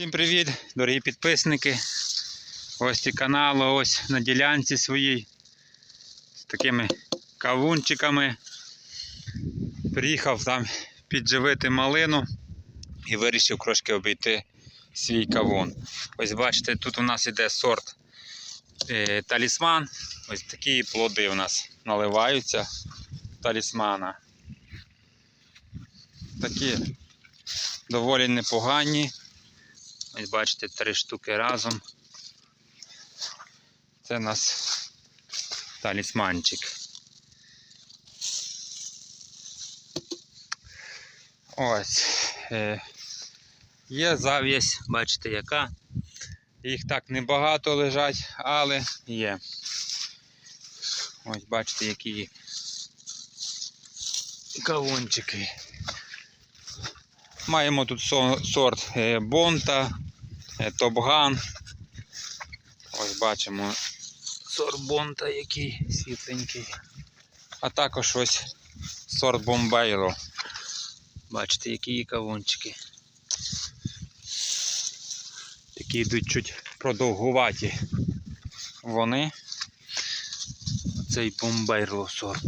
Всім привіт, дорогі підписники, гості каналу, ось на ділянці своїй з такими кавунчиками. Приїхав там підживити малину і вирішив трошки обійти свій кавун. Ось бачите, тут у нас іде сорт е, талісман. Ось такі плоди у нас наливаються талісмана. Такі доволі непогані. Ось бачите, три штуки разом. Це у нас талісманчик. Ось. Е, є зав'язь, бачите, яка. Їх так небагато лежать, але є. Ось бачите, які кавунчики. Маємо тут сорт е, Бонта, е, Топган. Ось бачимо сорт Бонта, який світленький. А також ось сорт Бомбейло. Бачите, які кавунчики. Такі йдуть чуть продовгуваті. Вони. Цей Бомбейло сорт.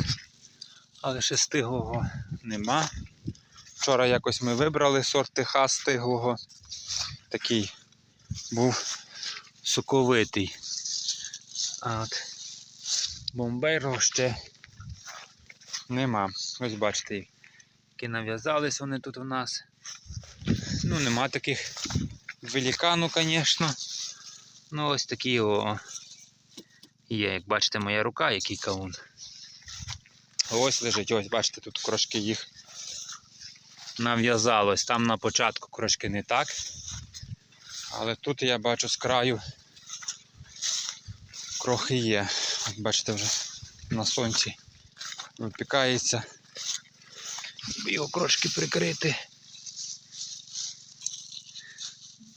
Але ще стиглого нема. Вчора якось ми вибрали сорт Техас стиглого. Такий був соковитий. А от бомбейро ще нема. Ось бачите, які нав'язались вони тут у нас. Ну, нема таких великану, звісно. Ну, ось такі о. Є, як бачите, моя рука, який кавун. Ось лежить, ось бачите, тут трошки їх нав'язалось. Там на початку трошки не так. Але тут я бачу з краю крохи є. От бачите, вже на сонці випікається. Його трошки прикрити.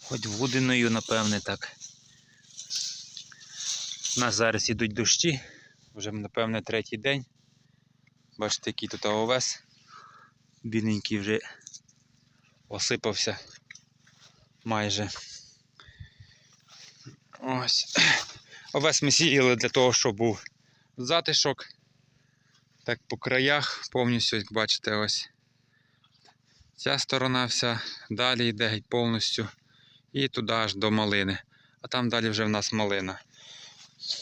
Хоч вудиною, напевне, так. У нас зараз ідуть дощі, вже напевне третій день. Бачите, який тут овес бідненький вже осипався майже. Ось. Овес ми сіяли для того, щоб був затишок. Так по краях повністю, як бачите, ось ця сторона вся, далі йде повністю і туди аж до малини. А там далі вже в нас малина.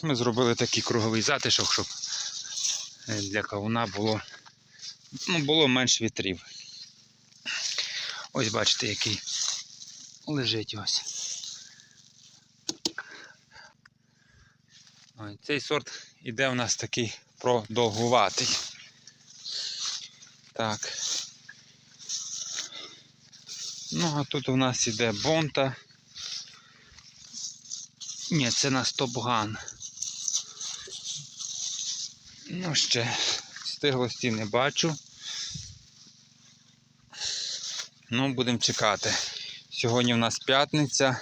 Ми зробили такий круговий затишок, щоб е, для кавуна було ну, було менш вітрів. Ось бачите, який лежить ось. Ой, цей сорт іде у нас такий продовгуватий. Так. Ну, а тут у нас іде бонта. Ні, це на стопган. Ну, ще стиглості не бачу. Ну, будемо чекати. Сьогодні в нас п'ятниця.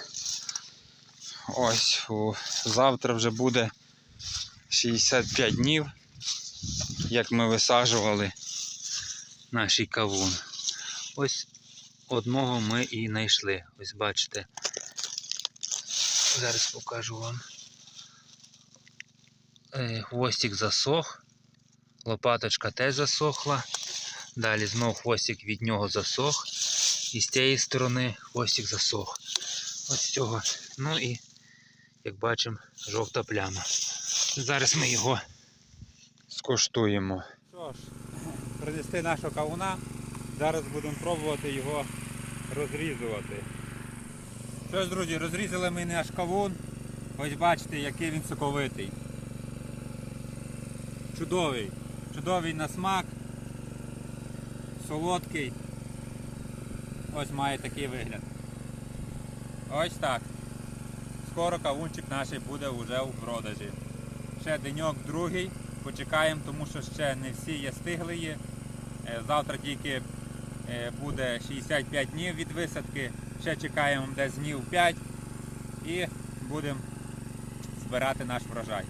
Ось завтра вже буде 65 днів, як ми висаджували наш кавун. Ось одного ми і знайшли. Ось бачите. Зараз покажу вам. Е, Хвостик засох. Лопаточка теж засохла. Далі знов хвостик від нього засох. І з цієї сторони хвостик засох. Ось з цього. Ну і, як бачимо, жовта пляма. Зараз ми його скуштуємо. Що ж, принести нашого кавуна. Зараз будемо пробувати його розрізувати. Що ж, друзі, розрізали ми наш кавун. Ось бачите, який він соковитий. Чудовий. Чудовий на смак. Солодкий. Ось має такий вигляд. Ось так. Скоро кавунчик наш буде вже у продажі. Ще деньок другий. Почекаємо, тому що ще не всі є стигли є. Е, Завтра тільки е, буде 65 днів від висадки. Ще чекаємо десь днів 5 і будемо збирати наш врожай.